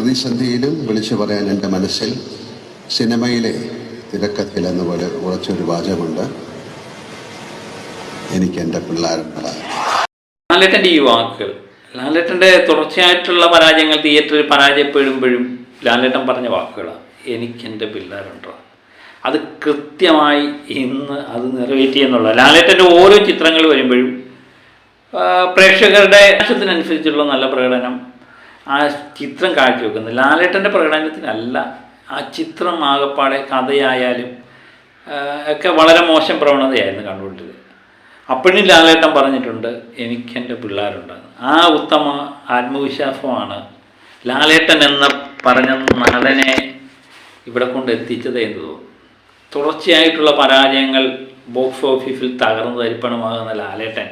പ്രതിസന്ധിയിലും വിളിച്ചു പറയാൻ എന്റെ മനസ്സിൽ സിനിമയിലെ തിരക്കഥയിൽ എന്ന പോലെ ഉറച്ചൊരു വാചകമുണ്ട്. എനിക്ക് എന്റെ പിള്ളേരുണ്ടാകും ലാലേട്ടന്റെ ഈ വാക്കുകൾ ലാലേട്ടന്റെ തുടർച്ചയായിട്ടുള്ള പരാജയങ്ങൾ തിയേറ്ററിൽ പരാജയപ്പെടുമ്പോഴും ലാലേട്ടൻ പറഞ്ഞ വാക്കുകളാണ് എനിക്കെന്റെ പിള്ളേരുണ്ടോ? അത് കൃത്യമായി ഇന്ന് അത് നിറവേറ്റി എന്നുള്ള ലാലേട്ടന്റെ ഓരോ ചിത്രങ്ങൾ വരുമ്പോഴും പ്രേക്ഷകരുടെ ആവശ്യത്തിനനുസരിച്ചുള്ള നല്ല പ്രകടനം ആ ചിത്രം കാഴ്ചവെക്കുന്നത് ലാലേട്ടന്റെ പ്രകടനത്തിനല്ല ആ ചിത്രം ആകപ്പാടെ കഥയായാലും ഒക്കെ വളരെ മോശം പ്രവണതയായിരുന്നു കണ്ടുകൊണ്ടിരുന്നത്. അപ്പോഴും ലാലേട്ടൻ പറഞ്ഞിട്ടുണ്ട് എനിക്കെന്റെ പിള്ളേരുണ്ടെന്ന് ആ ഉത്തമ ആത്മവിശ്വാസമാണ് ലാലേട്ടൻ എന്ന പറഞ്ഞ നടനെ ഇവിടെ കൊണ്ട് എത്തിച്ചത് എന്ന് തോന്നുന്നു. തുടർച്ചയായിട്ടുള്ള പരാജയങ്ങൾ ബോക്സ് ഓഫീസിൽ തകർന്നു തരിപ്പണമാകുന്ന ലാലേട്ടൻ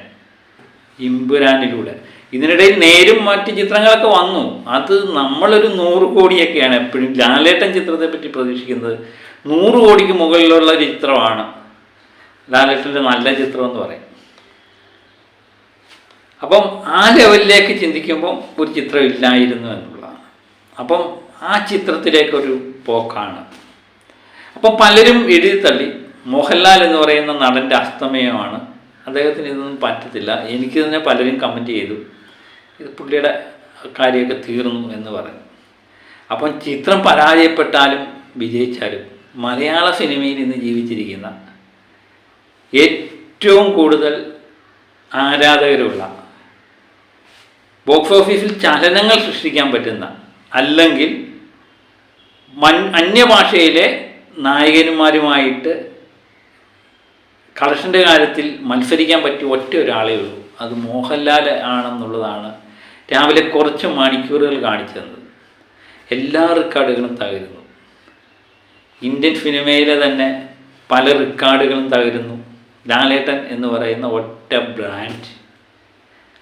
ഇമ്പുരാനിലൂടെ ഇതിനിടയിൽ നേരും മറ്റ് ചിത്രങ്ങളൊക്കെ വന്നു. അത് നമ്മളൊരു നൂറ് കോടിയൊക്കെയാണ് എപ്പോഴും ലാലേട്ടൻ ചിത്രത്തെ പറ്റി പ്രതീക്ഷിക്കുന്നത്. നൂറ് കോടിക്ക് മുകളിലുള്ള ഒരു ചിത്രമാണ് ലാലേട്ടന്റെ നല്ല ചിത്രം എന്ന് പറയും. അപ്പം ആ ലെവലിലേക്ക് ചിന്തിക്കുമ്പം ഒരു ചിത്രം ഇല്ലായിരുന്നു എന്നുള്ളതാണ്. അപ്പം ആ ചിത്രത്തിലേക്കൊരു പോക്കാണ്. അപ്പം പലരും എഴുതി തള്ളി. മോഹൻലാൽ എന്ന് പറയുന്ന നടന്റെ അസ്തമയമാണ്. അദ്ദേഹത്തിന് ഇതൊന്നും പറ്റത്തില്ല. തന്നെ പലരും കമന്റ് ചെയ്തു. ഇത് പുള്ളിയുടെ കാര്യമൊക്കെ തീർന്നു എന്ന് പറഞ്ഞു. അപ്പം ചിത്രം പരാജയപ്പെട്ടാലും വിജയിച്ചാലും മലയാള സിനിമയിൽ ഇന്ന് ജീവിച്ചിരിക്കുന്ന ഏറ്റവും കൂടുതൽ ആരാധകരുള്ള ബോക്സ് ഓഫീസിൽ ചലനങ്ങൾ സൃഷ്ടിക്കാൻ പറ്റുന്ന അല്ലെങ്കിൽ മൻ അന്യഭാഷയിലെ നായകന്മാരുമായിട്ട് കളക്ഷന്റെ കാര്യത്തിൽ മത്സരിക്കാൻ പറ്റിയ ഒറ്റ ഒരാളേ ഉള്ളൂ. അത് മോഹൻലാൽ ആണെന്നുള്ളതാണ് രാവിലെ കുറച്ച് മണിക്കൂറുകൾ കാണിച്ചു തന്നത്. എല്ലാ റെക്കോർഡുകളും തകരുന്നു. ഇന്ത്യൻ സിനിമയിലെ തന്നെ പല റെക്കോർഡുകളും തകരുന്നു. ലാലേട്ടൻ എന്ന് പറയുന്ന ഒറ്റ ബ്രാൻഡ്.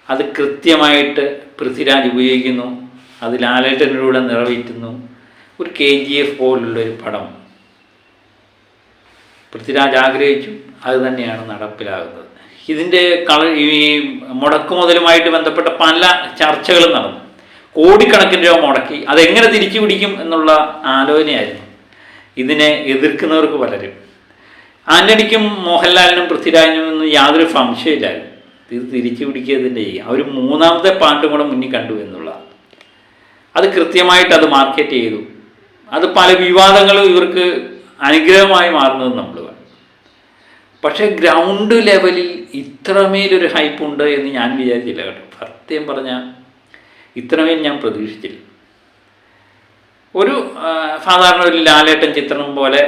അത് കൃത്യമായിട്ട് പൃഥ്വിരാജ് ഉപയോഗിക്കുന്നു. അത് ലാലേട്ടനിലൂടെ നിറവേറ്റുന്നു. ഒരു കെ ജി എഫ് പോലുള്ളൊരു പടം. പൃഥ്വിരാജ് ആഗ്രഹിച്ചു അത് തന്നെയാണ് നടപ്പിലാകുന്നത്. ഇതിന്റെ കള ഈ മുടക്കുമുതലുമായിട്ട് ബന്ധപ്പെട്ട പല ചർച്ചകളും നടന്നു. കോടിക്കണക്കിന് രൂപ മുടക്കി. അതെങ്ങനെ തിരിച്ചു പിടിക്കും എന്നുള്ള ആലോചനയായിരുന്നു. ഇതിനെ എതിർക്കുന്നവർക്ക് പലരും. ആന്റണിക്കും മോഹൻലാലിനും പൃഥ്വിരാജിനും ഒന്നും യാതൊരു സംശയമില്ലായിരുന്നു. ഇത് തിരിച്ചു പിടിക്കുന്നതിന്റെ അവർ മൂന്നാമത്തെ പാട്ടും കൂടെ മുന്നിൽ കണ്ടു എന്നുള്ള. അത് കൃത്യമായിട്ട് അത് മാർക്കറ്റ് ചെയ്തു. അത് പല വിവാദങ്ങളും ഇവർക്ക് അനുഗ്രഹമായി മാറുന്നത് നമ്മൾ പക്ഷേ ഗ്രൗണ്ട് ലെവലിൽ ഇത്രമേലൊരു ഹൈപ്പ് ഉണ്ട് എന്ന് ഞാൻ വിചാരിച്ചില്ല കേട്ടോ. സത്യം പറഞ്ഞാൽ ഇത്രമേൽ ഞാൻ പ്രതീക്ഷിച്ചില്ല. ഒരു സാധാരണ ഒരു ലാലേട്ടൻ ചിത്രം പോലെ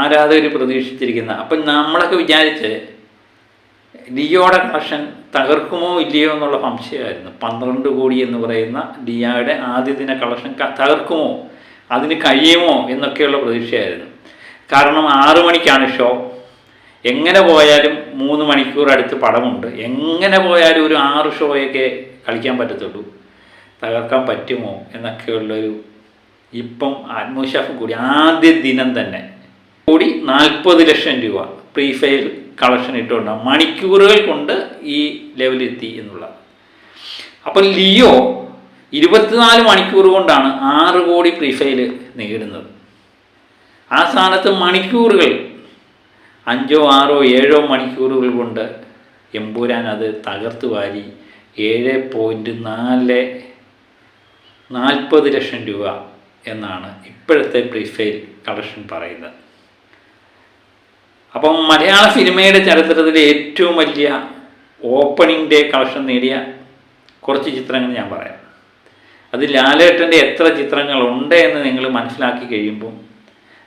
ആരാധകർ പ്രതീക്ഷിച്ചിരിക്കുന്ന അപ്പം നമ്മളൊക്കെ വിചാരിച്ച് ലിയോയുടെ കളക്ഷൻ തകർക്കുമോ ഇല്ലയോ എന്നുള്ള സംശയമായിരുന്നു. പന്ത്രണ്ട് കോടി എന്ന് പറയുന്ന ലിയോയുടെ ആദ്യ ദിന കളക്ഷൻ തകർക്കുമോ? അതിന് കഴിയുമോ എന്നൊക്കെയുള്ള പ്രതീക്ഷയായിരുന്നു. കാരണം ആറു മണിക്കാണ് ഷോ. എങ്ങനെ പോയാലും മൂന്ന് മണിക്കൂർ അടുത്ത് പടമുണ്ട്. എങ്ങനെ പോയാലും ഒരു ആറ് ഷോയൊക്കെ കളിക്കാൻ പറ്റത്തുള്ളൂ. തകർക്കാൻ പറ്റുമോ എന്നൊക്കെയുള്ളൊരു ഇപ്പം ആത്മവിശ്വാസം കൂടി ആദ്യ ദിനം തന്നെ. കൂടി നാൽപ്പത് ലക്ഷം രൂപ പ്രീ ഫെയിൽ കളക്ഷൻ ഇട്ടുകൊണ്ടാണ് മണിക്കൂറുകൾ കൊണ്ട് ഈ ലെവലെത്തി എന്നുള്ള അപ്പം ലിയോ ഇരുപത്തിനാല് മണിക്കൂർ കൊണ്ടാണ് ആറ് കോടി പ്രീ ഫെയിൽ നേടുന്നത്. ആ സ്ഥാനത്ത് മണിക്കൂറുകൾ അഞ്ചോ ആറോ ഏഴോ മണിക്കൂറുകൾ കൊണ്ട് എമ്പൂരാൻ അത് തകർത്ത് വാരി ഏഴ് പോയിന്റ് നാല് നാൽപ്പത് ലക്ഷം രൂപ എന്നാണ് ഇപ്പോഴത്തെ പ്രീഫെയിൽ കളക്ഷൻ പറയുന്നത്. അപ്പം മലയാള സിനിമയുടെ ചരിത്രത്തിലെ ഏറ്റവും വലിയ ഓപ്പണിംഗ് ഡേ കളക്ഷൻ നേടിയ കുറച്ച് ചിത്രങ്ങൾ ഞാൻ പറയാം. അത് ലാലേട്ടന്റെ എത്ര ചിത്രങ്ങളുണ്ട് എന്ന് നിങ്ങൾ മനസ്സിലാക്കി കഴിയുമ്പോൾ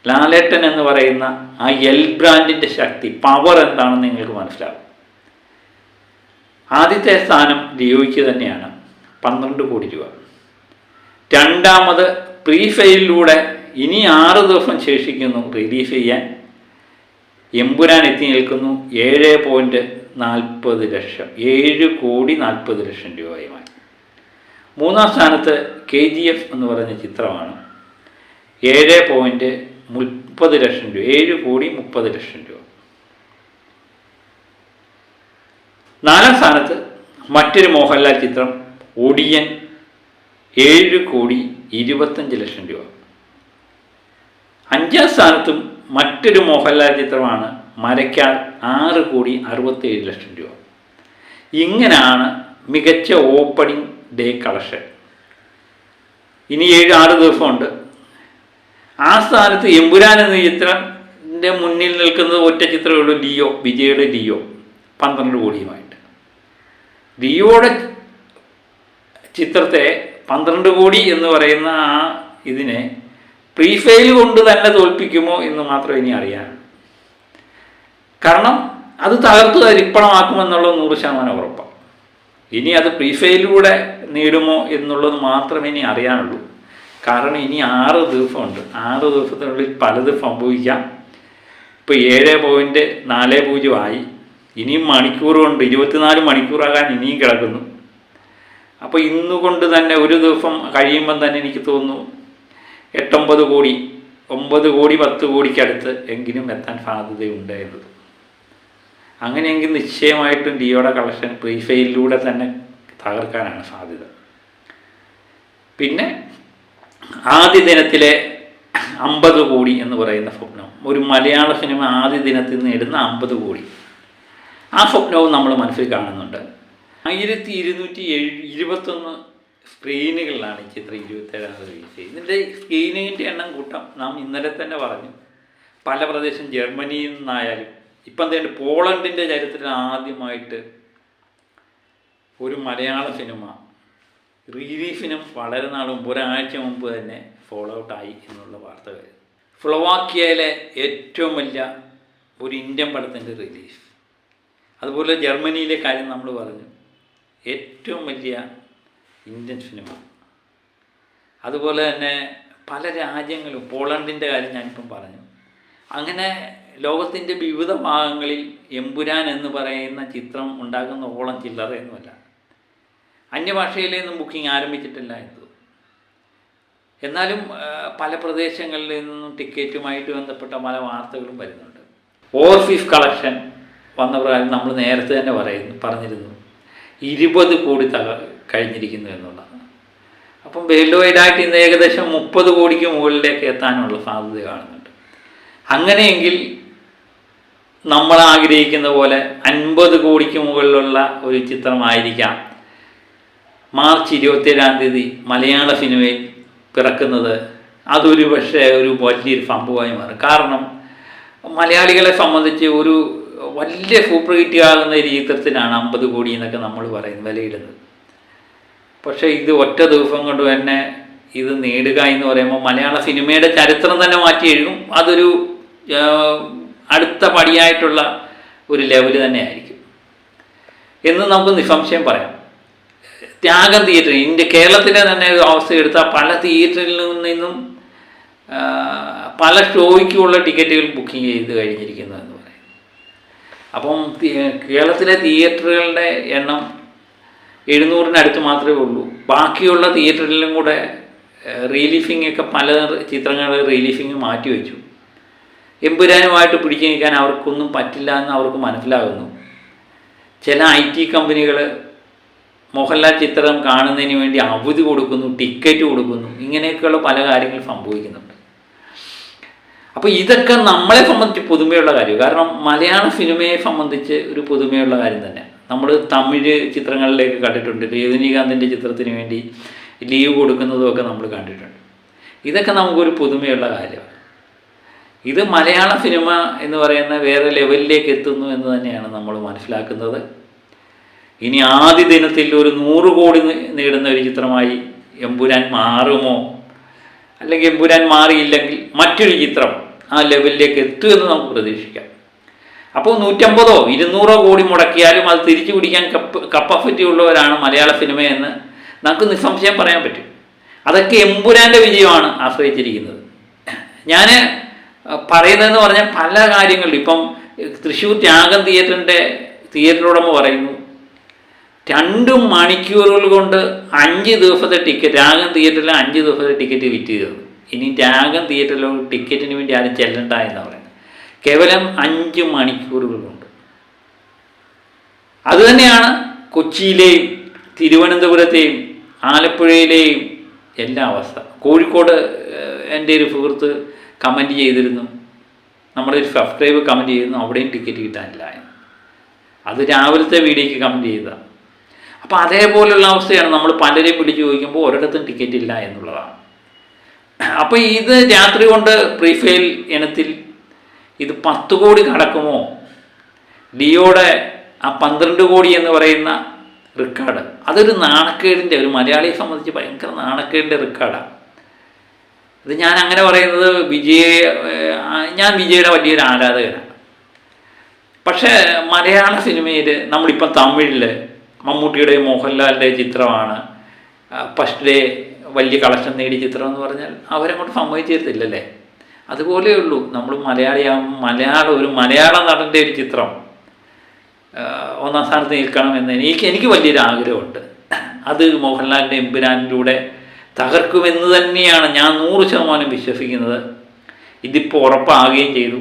ലാലേട്ടൻ എന്ന് പറയുന്ന ആ എൽ ബ്രാൻഡിന്റെ ശക്തി പവർ എന്താണെന്ന് നിങ്ങൾക്ക് മനസ്സിലാവും. ആദ്യത്തെ സ്ഥാനം ലിയോയ്ക്ക് തന്നെയാണ് പന്ത്രണ്ട് കോടി രൂപ. രണ്ടാമത് പ്രീഫെയിലൂടെ ഇനി ആറ് ദിവസം ശേഷിക്കുന്നു റിലീസ് ചെയ്യാൻ. എമ്പുരാൻ എത്തി നിൽക്കുന്നു ഏഴ് പോയിന്റ് നാൽപ്പത് ലക്ഷം ഏഴ് കോടി നാൽപ്പത് ലക്ഷം രൂപയുമായി. മൂന്നാം സ്ഥാനത്ത് കെ ജി എഫ് എന്ന് പറഞ്ഞ ചിത്രമാണ് ഏഴ് പോയിന്റ് മുപ്പത് ലക്ഷം രൂപ ഏഴ് കോടി മുപ്പത് ലക്ഷം രൂപ. നാലാം സ്ഥാനത്ത് മറ്റൊരു മോഹൻലാൽ ചിത്രം ഒടിയൻ ഏഴ് കോടി ഇരുപത്തഞ്ച് ലക്ഷം രൂപ. അഞ്ചാം സ്ഥാനത്തും മറ്റൊരു മോഹൻലാൽ ചിത്രമാണ് മരക്കാർ ആറ് കോടി അറുപത്തേഴ് ലക്ഷം രൂപ. ഇങ്ങനെയാണ് മികച്ച ഓപ്പണിംഗ് ഡേ കളക്ഷൻ. ഇനി ഏഴ് ആറ് ദിവസമുണ്ട്. ആ സ്ഥാനത്ത് എമ്പുരാൻ എന്ന ചിത്രത്തിന്റെ മുന്നിൽ നിൽക്കുന്നത് ഒറ്റ ചിത്രമേ ഉള്ളൂ ലിയോ വിജയുടെ ലിയോ പന്ത്രണ്ട് കോടിയുമായിട്ട്. ലിയോയുടെ ചിത്രത്തെ പന്ത്രണ്ട് കോടി എന്ന് പറയുന്ന ആ ഇതിനെ പ്രീഫെയിൽ കൊണ്ട് തന്നെ തോൽപ്പിക്കുമോ എന്ന് മാത്രം ഇനി അറിയാൻ. കാരണം അത് തകർത്ത് തരിപ്പണമാക്കുമെന്നുള്ളത് നൂറ് ശതമാനം ഉറപ്പാണ്. ഇനി അത് പ്രീഫെയിലൂടെ നേടുമോ എന്നുള്ളത് മാത്രമേ ഇനി അറിയാനുള്ളൂ. കാരണം ഇനി ആറ് ദിവസമുണ്ട്. ആറ് ദിവസത്തിനുള്ളിൽ പലത് സംഭവിക്കാം. ഇപ്പോൾ ഏഴ് പോയിന്റ് നാല് പൂജ്യം ആയി. ഇനിയും മണിക്കൂറുണ്ട് ഇരുപത്തിനാല് മണിക്കൂറാകാൻ ഇനിയും കിടക്കുന്നു. അപ്പോൾ ഇന്ന് കൊണ്ട് തന്നെ ഒരു ദിവസം കഴിയുമ്പം തന്നെ എനിക്ക് തോന്നുന്നു എട്ടൊമ്പത് കോടി ഒമ്പത് കോടി പത്ത് കോടിക്കടുത്ത് എങ്കിലും എത്താൻ സാധ്യതയുണ്ട് അങ്ങനെയെങ്കിൽ നിശ്ചയമായിട്ടും ഡിയോയുടെ കളക്ഷൻ പ്രീഫെയിലൂടെ തന്നെ തകർക്കാനാണ് സാധ്യത. പിന്നെ ആദ്യ ദിനത്തിലെ അമ്പത് കോടി എന്ന് പറയുന്ന സ്വപ്നം. ഒരു മലയാള സിനിമ ആദ്യ ദിനത്തിൽ നേടുന്ന അമ്പത് കോടി. ആ സ്വപ്നവും നമ്മൾ മനസ്സിൽ കാണുന്നുണ്ട്. ആയിരത്തി ഇരുന്നൂറ്റി ഇരുപത്തൊന്ന് സ്ക്രീനുകളിലാണ് ഈ ചിത്രം ഇരുപത്തേഴാമത് റിലീസ് ചെയ്തത്. ഇതിന്റെ സ്ക്രീനിങ്ങിന്റെ എണ്ണം കൂട്ടം നാം ഇന്നലെ തന്നെ പറഞ്ഞു. പല പ്രദേശം ജർമ്മനിയിൽ നിന്നായാലും ഇപ്പം തന്നെ പോളണ്ടിന്റെ ചരിത്രത്തിൽ ആദ്യമായിട്ട് ഒരു മലയാള സിനിമ റിലീഫിനും വളരെ നാൾ മുമ്പ് ഒരാഴ്ച മുമ്പ് തന്നെ ഫോളോ ഔട്ടായി എന്നുള്ള വാർത്ത വരുന്നു ഫ്ലൊവാക്കിയയിലെ ഏറ്റവും വലിയ ഒരു ഇന്ത്യൻ പടത്തിന്റെ റിലീഫ്. അതുപോലെ ജർമ്മനിയിലെ കാര്യം നമ്മൾ പറഞ്ഞു. ഏറ്റവും വലിയ ഇന്ത്യൻ സിനിമ അതുപോലെ തന്നെ പല രാജ്യങ്ങളും പോളണ്ടിന്റെ കാര്യം ഞാനിപ്പം പറഞ്ഞു. അങ്ങനെ ലോകത്തിന്റെ വിവിധ ഭാഗങ്ങളിൽ എമ്പുരാൻ എന്ന് പറയുന്ന ചിത്രം ഉണ്ടാക്കുന്ന ഓളം ചില്ലറയൊന്നുമല്ല. അന്യഭാഷയിലേന്നും ബുക്കിംഗ് ആരംഭിച്ചിട്ടില്ല എന്നത്. എന്നാലും പല പ്രദേശങ്ങളിൽ നിന്നും ടിക്കറ്റുമായിട്ട് ബന്ധപ്പെട്ട പല വാർത്തകളും വരുന്നുണ്ട്. ഓവർഫീസ് കളക്ഷൻ വന്ന പ്രകാരം നമ്മൾ നേരത്തെ തന്നെ പറയുന്നു പറഞ്ഞിരുന്നു. ഇരുപത് കോടി തക കഴിഞ്ഞിരിക്കുന്നു എന്നുള്ളതാണ്. അപ്പം വേൾഡ് വൈഡായിട്ട് ഇന്ന് ഏകദേശം മുപ്പത് കോടിക്ക് മുകളിലേക്ക് എത്താനുള്ള സാധ്യത കാണുന്നുണ്ട്. അങ്ങനെയെങ്കിൽ നമ്മൾ ആഗ്രഹിക്കുന്ന പോലെ അൻപത് കോടിക്ക് മുകളിലുള്ള ഒരു ചിത്രമായിരിക്കാം മാർച്ച് ഇരുപത്തേഴാം തീയതി മലയാള സിനിമയിൽ പിറക്കുന്നത് അതൊരു പക്ഷേ ഒരു വലിയൊരു സംഭവമായി മാറും. കാരണം മലയാളികളെ സംബന്ധിച്ച് ഒരു വലിയ സൂപ്പർ ഹിറ്റ് ആകുന്ന ഒരു ചിത്രത്തിനാണ് അമ്പത് കോടി എന്നൊക്കെ നമ്മൾ പറയുന്നത് വിലയിടുന്നത്. പക്ഷേ ഇത് ഒറ്റ ദിവസം കൊണ്ട് തന്നെ ഇത് നേടുക എന്ന് പറയുമ്പോൾ മലയാള സിനിമയുടെ ചരിത്രം തന്നെ മാറ്റി എഴുതും. അതൊരു അടുത്ത പടിയായിട്ടുള്ള ഒരു ലെവൽ തന്നെ ആയിരിക്കും. എന്ന് നമുക്ക് നിസ്സംശയം പറയാം. ത്യാഗം തിയേറ്റർ. ഇന്ത്യ കേരളത്തിലെ തന്നെ ഒരു അവസ്ഥ എടുത്താൽ പല തിയേറ്ററിൽ നിന്നും പല ഷോയ്ക്കുള്ള ടിക്കറ്റുകൾ ബുക്കിംഗ് ചെയ്ത് കഴിഞ്ഞിരിക്കുന്നു എന്ന് പറയും അപ്പം കേരളത്തിലെ തിയേറ്ററുകളുടെ എണ്ണം എഴുന്നൂറിനടുത്ത് മാത്രമേ ഉള്ളൂ. ബാക്കിയുള്ള തിയേറ്ററിലും കൂടെ റീലീഫിംഗ് ഒക്കെ പല ചിത്രങ്ങൾ റീലീഫിംഗ് മാറ്റി വെച്ചു. എമ്പുരാനുമായിട്ട് പിടിച്ചു നിൽക്കാൻ അവർക്കൊന്നും പറ്റില്ല എന്ന് അവർക്ക് മനസ്സിലാകുന്നു. ചില ഐ ടി കമ്പനികൾ മോഹൻലാൽ ചിത്രം കാണുന്നതിന് വേണ്ടി അവധി കൊടുക്കുന്നു ടിക്കറ്റ് കൊടുക്കുന്നു ഇങ്ങനെയൊക്കെയുള്ള പല കാര്യങ്ങളും സംഭവിക്കുന്നുണ്ട്. അപ്പോൾ ഇതൊക്കെ നമ്മളെ സംബന്ധിച്ച് പുതുമയുള്ള കാര്യം. കാരണം മലയാള സിനിമയെ സംബന്ധിച്ച് ഒരു പുതുമയുള്ള കാര്യം തന്നെ. നമ്മൾ തമിഴ് ചിത്രങ്ങളിലേക്ക് കണ്ടിട്ടുണ്ട്. രജനീകാന്തിന്റെ ചിത്രത്തിന് വേണ്ടി ലീവ് കൊടുക്കുന്നതുമൊക്കെ നമ്മൾ കണ്ടിട്ടുണ്ട്. ഇതൊക്കെ നമുക്കൊരു പുതുമയുള്ള കാര്യമാണ് ഇത് മലയാള സിനിമ എന്ന് പറയുന്ന വേറെ ലെവലിലേക്ക് എത്തുന്നു എന്ന് തന്നെയാണ് നമ്മൾ മനസ്സിലാക്കുന്നത്. ഇനി ആദ്യ ദിനത്തിൽ ഒരു നൂറ് കോടി നേടുന്ന ഒരു ചിത്രമായി എമ്പുരാൻ മാറുമോ? അല്ലെങ്കിൽ എമ്പുരാൻ മാറിയില്ലെങ്കിൽ മറ്റൊരു ചിത്രം ആ ലെവലിലേക്ക് എത്തുമെന്ന് നമുക്ക് പ്രതീക്ഷിക്കാം. അപ്പോൾ നൂറ്റമ്പതോ ഇരുന്നൂറോ കോടി മുടക്കിയാലും അത് തിരിച്ചു പിടിക്കാൻ കപ്പ് കപ്പാസിറ്റി ഉള്ളവരാണ് മലയാള സിനിമയെന്ന് നമുക്ക് നിസ്സംശയം പറയാൻ പറ്റും. അതൊക്കെ എമ്പുരാന്റെ വിജയമാണ് ആശ്രയിച്ചിരിക്കുന്നത്. ഞാൻ പറയുന്നതെന്ന് പറഞ്ഞാൽ പല കാര്യങ്ങളിലും ഇപ്പം തൃശ്ശൂർ ത്യാഗം തിയേറ്ററിന്റെ തിയേറ്ററുടമ പറയുന്നു. രണ്ട് മണിക്കൂറുകൾ കൊണ്ട് അഞ്ച് ദിവസത്തെ ടിക്കറ്റ് രാഗം തിയേറ്ററിൽ അഞ്ച് ദിവസത്തെ ടിക്കറ്റ് വിറ്റ് തീർന്നു ഇനി രാഗം തിയേറ്ററിലോ ടിക്കറ്റിന് വേണ്ടി ആരും ചെല്ലണ്ട എന്ന് പറയുന്നത്. കേവലം അഞ്ച് മണിക്കൂറുകൾ കൊണ്ട്. അതുതന്നെയാണ് കൊച്ചിയിലെയും തിരുവനന്തപുരത്തെയും ആലപ്പുഴയിലെയും എല്ലാ അവസ്ഥ. കോഴിക്കോട് എന്റെ ഒരു സുഹൃത്ത് കമന്റ് ചെയ്തിരുന്നു. നമ്മുടെ ഒരു സബ്സ്ക്രൈബ് കമന്റ് ചെയ്തിരുന്നു. അവിടെയും ടിക്കറ്റ് കിട്ടാനില്ല അത് രാവിലത്തെ വീഡിയോയ്ക്ക് കമന്റ് ചെയ്തതാണ്. അപ്പോൾ അതേപോലെയുള്ള അവസ്ഥയാണ് നമ്മൾ പലരെയും പിടിച്ചു ചോദിക്കുമ്പോൾ ഒരിടത്തും ടിക്കറ്റ് ഇല്ല എന്നുള്ളതാണ്. അപ്പോൾ ഇത് രാത്രി കൊണ്ട് പ്രീഫെയിൽ ഇനത്തിൽ ഇത് പത്ത് കോടി കടക്കുമോ? ഡിയോടെ ആ പന്ത്രണ്ട് കോടി എന്ന് പറയുന്ന റെക്കോർഡ് അതൊരു നാണക്കേടിന്റെ ഒരു മലയാളിയെ സംബന്ധിച്ച് ഭയങ്കര നാണക്കേടിന്റെ റെക്കോർഡാണ് ഇത് ഞാൻ അങ്ങനെ പറയുന്നത് വിജയ ഞാൻ വിജയുടെ വലിയൊരു ആരാധകനാണ്. പക്ഷേ മലയാള സിനിമയിൽ നമ്മളിപ്പം തമിഴിൽ മമ്മൂട്ടിയുടെയും മോഹൻലാലിന്റെയും ചിത്രമാണ്. ഫസ്റ്റ് ഡേ വലിയ കളക്ഷൻ നേടിയ ചിത്രം എന്ന് പറഞ്ഞാൽ അവരങ്ങോട്ട് സമ്മതിച്ചു അതുപോലെ ഉള്ളൂ നമ്മൾ മലയാളിയാകും മലയാളം ഒരു മലയാള നടന്റെ ഒരു ചിത്രം ഒന്നാം സ്ഥാനത്ത് നിൽക്കണം എന്ന് എനിക്ക് എനിക്ക് വലിയൊരു ആഗ്രഹമുണ്ട്. അത് മോഹൻലാലിന്റെ എമ്പുരാനിലൂടെ തകർക്കുമെന്ന് തന്നെയാണ് ഞാൻ നൂറ് ശതമാനം വിശ്വസിക്കുന്നത്. ഇതിപ്പോൾ ഉറപ്പാകുകയും ചെയ്തു.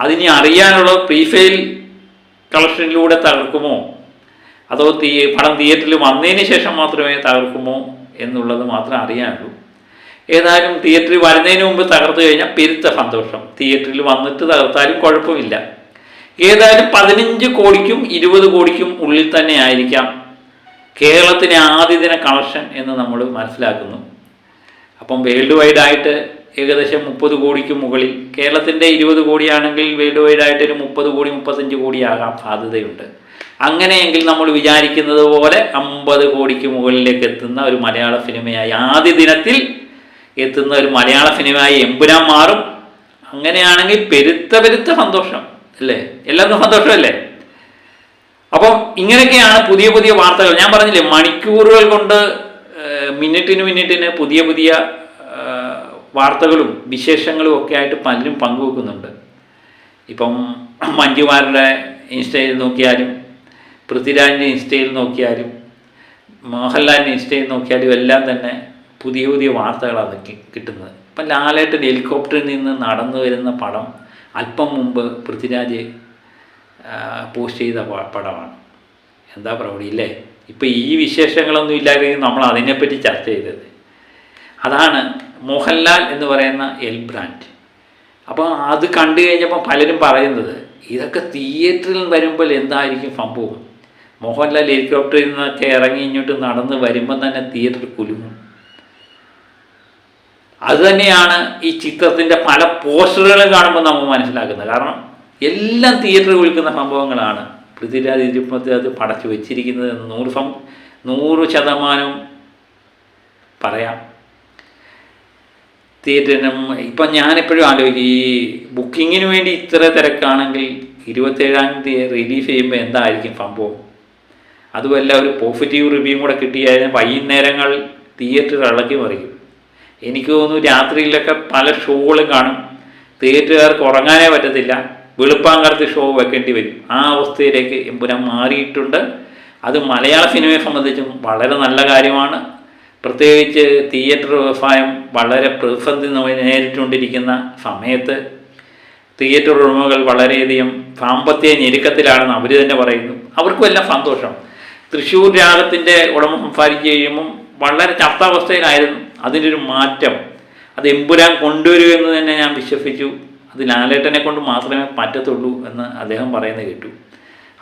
അതിനി അറിയാനുള്ള പ്രീഫെയിൽ കളക്ഷനിലൂടെ തകർക്കുമോ? അതോ തീ പടം തിയേറ്ററിൽ വന്നതിന് ശേഷം മാത്രമേ തകർക്കുമോ എന്നുള്ളത് മാത്രം അറിയാനുള്ളൂ. ഏതായാലും തിയേറ്ററിൽ വരുന്നതിന് മുമ്പ് തകർത്തു കഴിഞ്ഞാൽ പെരുത്ത സന്തോഷം. തിയേറ്ററിൽ വന്നിട്ട് തകർത്താലും കുഴപ്പമില്ല. ഏതായാലും പതിനഞ്ച് കോടിക്കും ഇരുപത് കോടിക്കും ഉള്ളിൽ തന്നെ ആയിരിക്കാം കേരളത്തിലെ ആദ്യ ദിന കളക്ഷൻ എന്ന് നമ്മൾ മനസ്സിലാക്കുന്നു. അപ്പം വേൾഡ് വൈഡ് ആയിട്ട് ഏകദേശം മുപ്പത് കോടിക്ക് മുകളിൽ കേരളത്തിന്റെ ഇരുപത് കോടിയാണെങ്കിൽ വേൾഡ് വൈഡ് ആയിട്ട് ഒരു മുപ്പത് കോടി മുപ്പത്തഞ്ച് കോടിയാകാൻ സാധ്യതയുണ്ട്. അങ്ങനെയെങ്കിൽ നമ്മൾ വിചാരിക്കുന്നത് പോലെ അമ്പത് കോടിക്ക് മുകളിലേക്ക് എത്തുന്ന ഒരു മലയാള സിനിമയായി ആദ്യ ദിനത്തിൽ എത്തുന്ന ഒരു മലയാള സിനിമയായി എമ്പുരാൻ മാറും. അങ്ങനെയാണെങ്കിൽ പെരുത്ത പെരുത്ത സന്തോഷം അല്ലേ? എല്ലാവർക്കും സന്തോഷമല്ലേ? അപ്പം ഇങ്ങനെയൊക്കെയാണ് പുതിയ പുതിയ വാർത്തകൾ. ഞാൻ പറഞ്ഞില്ലേ മണിക്കൂറുകൾ കൊണ്ട് മിനിറ്റിന് മിനിറ്റിന് പുതിയ പുതിയ വാർത്തകളും വിശേഷങ്ങളും ഒക്കെ ആയിട്ട് പലരും പങ്കുവെക്കുന്നുണ്ട്. ഇപ്പം മഞ്ജുമാരുടെ ഇൻസ്റ്റയിൽ നോക്കിയാലും പൃഥ്വിരാജിന്റെ ഇൻസ്റ്റയിൽ നോക്കിയാലും മോഹൻലാലിന്റെ ഇൻസ്റ്റയിൽ നോക്കിയാലും എല്ലാം തന്നെ പുതിയ പുതിയ വാർത്തകളാണ് കിട്ടുന്നത്. ഇപ്പം ലാലേട്ടൻ ഹെലികോപ്റ്ററിൽ നിന്ന് നടന്നു വരുന്ന പടം അല്പം മുമ്പ് പൃഥ്വിരാജ് പോസ്റ്റ് ചെയ്ത പടമാണ്. എന്താ പ്രൗഢി ഇല്ലേ? ഇപ്പം ഈ വിശേഷങ്ങളൊന്നും ഇല്ലായിരുന്നെങ്കിൽ നമ്മൾ അതിനെപ്പറ്റി ചർച്ച ചെയ്തത്. അതാണ് മോഹൻലാൽ എന്ന് പറയുന്ന എൽ ബ്രാൻഡ്. അപ്പോൾ അത് കണ്ടു കഴിഞ്ഞപ്പോൾ പലരും പറയുന്നത് ഇതൊക്കെ തിയേറ്ററിൽ വരുമ്പോൾ എന്തായിരിക്കും സംഭവം? മോഹൻലാൽ ഹെലികോപ്റ്ററിൽ നിന്നൊക്കെ ഇറങ്ങി ഇങ്ങോട്ട് നടന്ന് വരുമ്പം തന്നെ തിയേറ്റർ കുലുങ്ങും. അത് തന്നെയാണ് ഈ ചിത്രത്തിന്റെ പല പോസ്റ്ററുകളും കാണുമ്പോൾ നമ്മൾ മനസ്സിലാക്കുന്നത്. കാരണം എല്ലാം തിയേറ്റർ വിളിക്കുന്ന സംഭവങ്ങളാണ്. പൃഥ്വിരാജ് ഇരുപത്തി അത് പടച്ചു വെച്ചിരിക്കുന്നത് എന്ന് നൂറ് സം നൂറ് ശതമാനം പറയാം. തിയേറ്ററിനും ഇപ്പം ഞാനെപ്പോഴും ആലോചിക്കും ഈ ബുക്കിങ്ങിന് വേണ്ടി ഇത്ര തിരക്കാണെങ്കിൽ ഇരുപത്തേഴാം തീയതി റിലീഫ് ചെയ്യുമ്പോൾ എന്തായിരിക്കും സംഭവം? അതുമല്ല ഒരു പോസിറ്റീവ് റിവ്യൂ കൂടെ കിട്ടിയാൽ വൈകുന്നേരങ്ങൾ തിയേറ്റർ ഇളക്കി മറിക്കും എനിക്ക് തോന്നുന്നു രാത്രിയിലൊക്കെ പല ഷോകളും കാണും. തിയേറ്ററുകാർക്ക് ഉറങ്ങാനേ പറ്റത്തില്ല. വെളുപ്പാങ്കാലത്ത് ഷോ വെക്കേണ്ടി വരും. ആ അവസ്ഥയിലേക്ക് എമ്പുരാൻ മാറിയിട്ടുണ്ട്. അത് മലയാള സിനിമയെ സംബന്ധിച്ചും വളരെ നല്ല കാര്യമാണ്. പ്രത്യേകിച്ച് തിയേറ്റർ വ്യവസായം വളരെ പ്രതിസന്ധി നേരിട്ടുകൊണ്ടിരിക്കുന്ന സമയത്ത് തിയേറ്റർ ഉടമകൾ വളരെയധികം സാമ്പത്തിക ഞെരുക്കത്തിലാണെന്ന് അവർ തന്നെ പറയുന്നു. അവർക്കും എല്ലാം സന്തോഷം. തൃശ്ശൂർ രാഗത്തിന്റെ ഉടമ സംസാരിച്ച് കഴിയുമ്പം വളരെ ചർത്താവസ്ഥയിലായിരുന്നു ഒരു മാറ്റം. അത് എമ്പുരാൻ കൊണ്ടുവരൂ കൊണ്ടുവരുമെന്ന് തന്നെ ഞാൻ വിശ്വസിച്ചു. അത് ലാലേട്ടനെ കൊണ്ട് മാത്രമേ പറ്റത്തുള്ളൂ എന്ന് അദ്ദേഹം പറയുന്നത് കേട്ടു.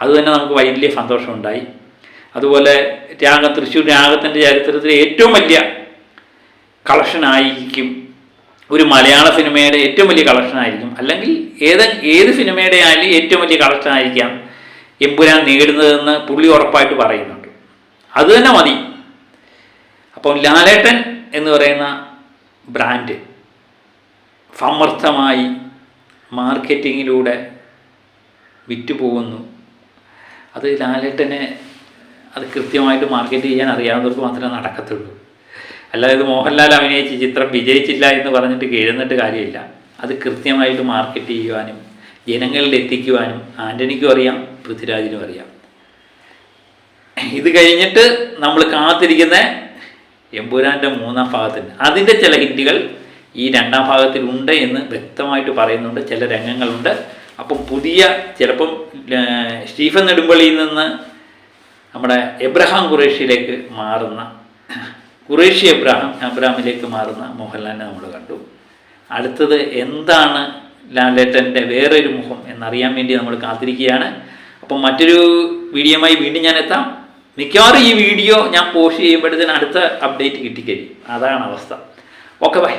അതുതന്നെ നമുക്ക് വലിയ സന്തോഷമുണ്ടായി. അതുപോലെ രാഗം തൃശ്ശൂർ രാഗത്തിന്റെ ചരിത്രത്തിലെ ഏറ്റവും വലിയ കളക്ഷനായിരിക്കും ഒരു മലയാള സിനിമയുടെ ഏറ്റവും വലിയ കളക്ഷനായിരിക്കും. അല്ലെങ്കിൽ ഏത് ഏത് സിനിമയുടെ ആയാലും ഏറ്റവും വലിയ കളക്ഷനായിരിക്കാം. എമ്പുരാൻ നേടുന്നതെന്ന് പുള്ളി ഉറപ്പായിട്ട് പറയുന്നുണ്ട്. അത് തന്നെ മതി. അപ്പം ലാലേട്ടൻ എന്ന് പറയുന്ന ബ്രാൻഡ് സമർത്ഥമായി മാർക്കറ്റിങ്ങിലൂടെ വിറ്റുപോകുന്നു. അത് ലാലേട്ടനെ അത് കൃത്യമായിട്ട് മാർക്കറ്റ് ചെയ്യാൻ അറിയാവുന്നവർക്ക് മാത്രമേ നടക്കത്തുള്ളൂ. അല്ലാതെ മോഹൻലാൽ അഭിനയിച്ച് ചിത്രം വിജയിച്ചില്ല എന്ന് പറഞ്ഞിട്ട് കേഴുന്നിട്ട് കാര്യമില്ല. അത് കൃത്യമായിട്ട് മാർക്കറ്റ് ചെയ്യുവാനും ജനങ്ങളിൽ എത്തിക്കുവാനും ആന്റണിക്കും അറിയാം. പൃഥ്വിരാജിനും അറിയാം. ഇത് കഴിഞ്ഞിട്ട് നമ്മൾ കാത്തിരിക്കുന്ന എമ്പുരാന്റെ മൂന്നാം ഭാഗത്തിന് അതിന്റെ ചില ഹിറ്റുകൾ ഈ രണ്ടാം ഭാഗത്തിൽ ഉണ്ട് എന്ന് വ്യക്തമായിട്ട് പറയുന്നുണ്ട്. ചില രംഗങ്ങളുണ്ട്. അപ്പം പുതിയ ചിലപ്പം സ്റ്റീഫൻ നെടുമ്പള്ളിയിൽ നിന്ന് നമ്മുടെ എബ്രഹാം ഖുറേഷിയിലേക്ക് മാറുന്ന ഖുറേഷി എബ്രഹാം അബ്രഹാമിലേക്ക് മാറുന്ന മോഹൻലാലിനെ നമ്മൾ കണ്ടു. അടുത്തത് എന്താണ് ലാലേട്ടന്റെ വേറൊരു മുഖം എന്നറിയാൻ വേണ്ടി നമ്മൾ കാത്തിരിക്കുകയാണ്. അപ്പം മറ്റൊരു വീഡിയോയുമായി വീണ്ടും ഞാൻ എത്താം. മിക്കവാറും ഈ വീഡിയോ ഞാൻ പോസ്റ്റ് ചെയ്യുമ്പോഴത്തേന് അടുത്ത അപ്ഡേറ്റ് കിട്ടിക്കഴിയും അതാണ് അവസ്ഥ. Okay bye